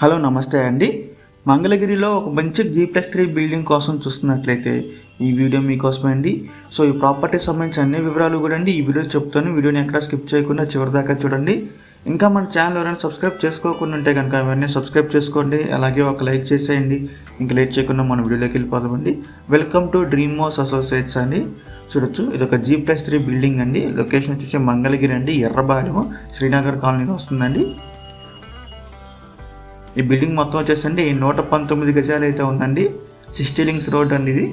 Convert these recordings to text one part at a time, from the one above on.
Hello నమస్తే అండి. మంగళగిరిలో ఒక మంచి జీ ప్లస్ త్రీ బిల్డింగ్ కోసం చూస్తున్నట్లయితే ఈ వీడియో మీకోసమే అండి. సో ఈ ప్రాపర్టీ సంబంధించిన అన్ని వివరాలు కూడా అండి ఈ వీడియో చెప్తాను. వీడియోని ఎక్కడ స్కిప్ చేయకుండా చివరి దాకా చూడండి. ఇంకా మన ఛానల్ ఎవరైనా సబ్స్క్రైబ్ చేసుకోకుండా ఉంటే కనుక అవన్నీ సబ్స్క్రైబ్ చేసుకోండి. అలాగే ఒక లైక్ చేసేయండి. ఇంకా లేట్ చేయకుండా మన వీడియోలోకి వెళ్ళిపోదామండి welcome to Dreamos associates అండి. చూడొచ్చు ఇది ఒక జీ ప్లస్ త్రీ బిల్డింగ్ అండి. లొకేషన్ వచ్చేసి మంగళగిరి అండి. ఎర్రబాలెము శ్రీనగర్ కాలనీలో వస్తుందండి. ఈ బిల్డింగ్ మొత్తం వచ్చేసండి నూట పంతొమ్మిది గజాలు అయితే ఉందండి. సిస్టీలింగ్స్ రోడ్ అండి ఇది.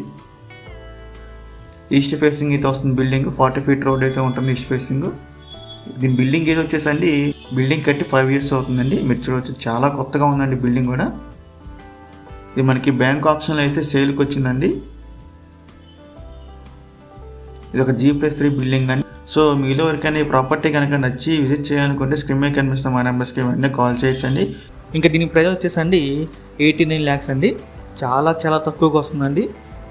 ఈస్ట్ ఫేసింగ్ అయితే వస్తుంది బిల్డింగ్. ఫార్టీ ఫీట్ రోడ్ అయితే ఉంటుంది ఈస్ట్ ఫేసింగ్. దీని బిల్డింగ్ ఏజ్ వచ్చేసండి బిల్డింగ్ కట్టి ఫైవ్ ఇయర్స్ అవుతుందండి. మీరు చూడవచ్చు చాలా కొత్తగా ఉందండి బిల్డింగ్ కూడా. ఇది మనకి బ్యాంక్ ఆప్షన్లో అయితే సేల్కి వచ్చిందండి. ఇది ఒక జీ ప్లస్ త్రీ బిల్డింగ్ అండి. సో మీలో ఎవరికైనా ఈ ప్రాపర్టీ కనుక నచ్చి విజిట్ చేయాలనుకుంటే స్క్రీన్ మీద కనిపిస్తున్న మా నెంబర్స్కి వెంటనే కాల్ చేయొచ్చండి. ఇంకా దీని ప్రైస్ వచ్చేసండి ఎయిటీ నైన్ ల్యాక్స్ అండి. చాలా చాలా తక్కువగా వస్తుందండి.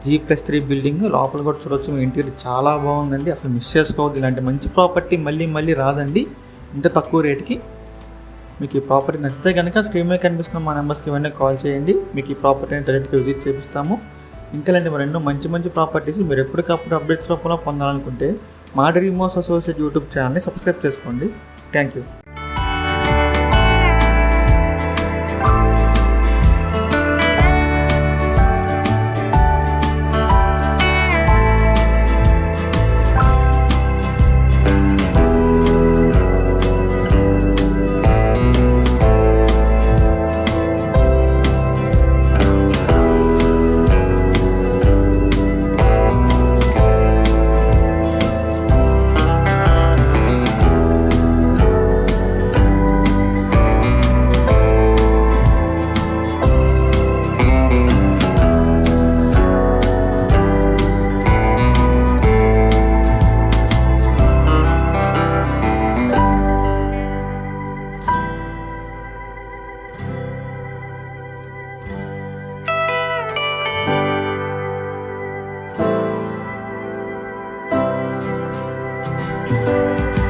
జీ ప్లస్ త్రీ బిల్డింగ్ లోపల కూడా చూడొచ్చు మీ ఇంటీరియర్ చాలా బాగుందండి. అసలు మిస్ చేసుకోవద్దు ఇలాంటి మంచి ప్రాపర్టీ మళ్ళీ మళ్ళీ రాదండి. ఇంత తక్కువ రేట్కి మీకు ఈ ప్రాపర్టీ నచ్చితే కనుక స్క్రీన్ మీద కనిపిస్తున్న మా నెంబర్స్కి వెంటనే కాల్ చేయండి. మీకు ఈ ప్రాపర్టీని డైరెక్ట్గా విజిట్ చేపిస్తాము. ఇంకా లేండి మరి ఎన్నో మంచి మంచి ప్రాపర్టీస్ మీరు ఎప్పటికప్పుడు అప్డేట్స్ రూపంలో పొందాలనుకుంటే మా డ్రీమోస్ అసోసియేట్ యూట్యూబ్ ఛానల్ని సబ్స్క్రైబ్ చేసుకోండి. Thank you. Música